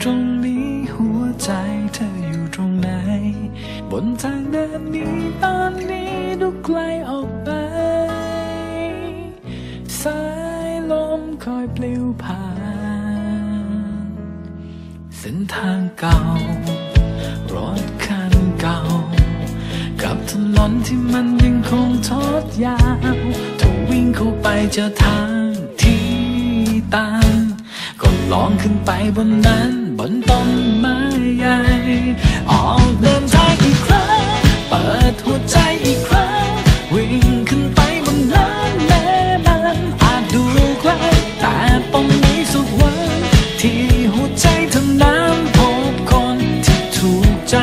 ตรงนี้หัวใจเธออยู่ตรงไหน บนทางเดินนี้ตอนนี้ดูไกลออกไป สายลมคอยปลิวผ่าน เส้นทางเก่า รถคันเก่า กับถนนที่มันยังคงทอดยาวถ้าวิ่งเข้าไปเจอทางที่ตันก็ลองขึ้นไปบนนั้น บนต้นไม้ใหญ่ออกเดินทางอีกครั้งเปิดหัวใจอีกครั้งวิ่งขึ้นไปบนน้ำแม่น้ำอาจดูไกลแต่ปองนี้สุขวันที่หัวใจทำน้ำพบคนที่ถูกใจ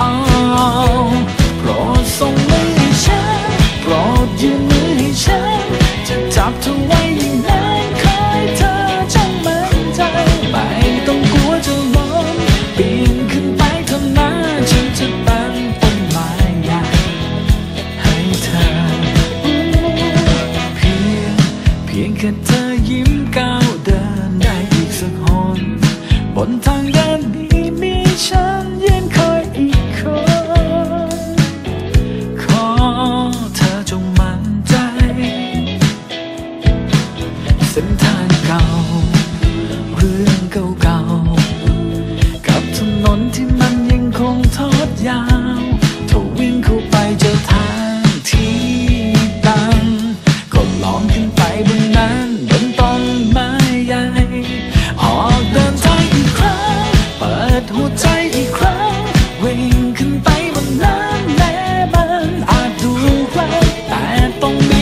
อ้าโปรดส่งมือให้ฉันโปรดยืนมือให้ฉันจะจับเธอไว้ 风。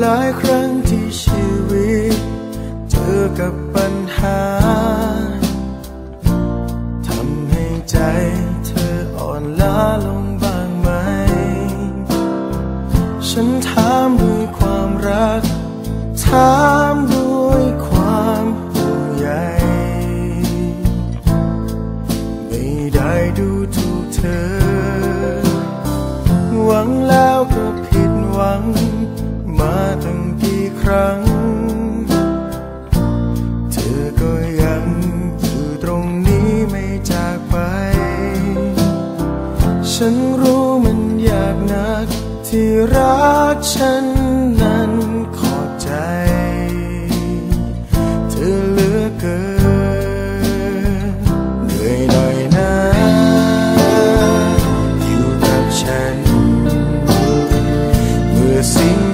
หลายครั้งที่ชีวิต เจอกับปัญหาทำให้ใจเธออ่อนล้าลงบ้างไหม ฉันถามด้วยความรัก ถาม รั้ง เธอก็ยังอยู่ตรงนี้ไม่จากไป ฉันรู้มันยากนักที่รักฉันนั้นขอใจ เธอเหลือเกินเหนื่อยหน่อยนะอยู่กับฉัน เมื่อสิ่ง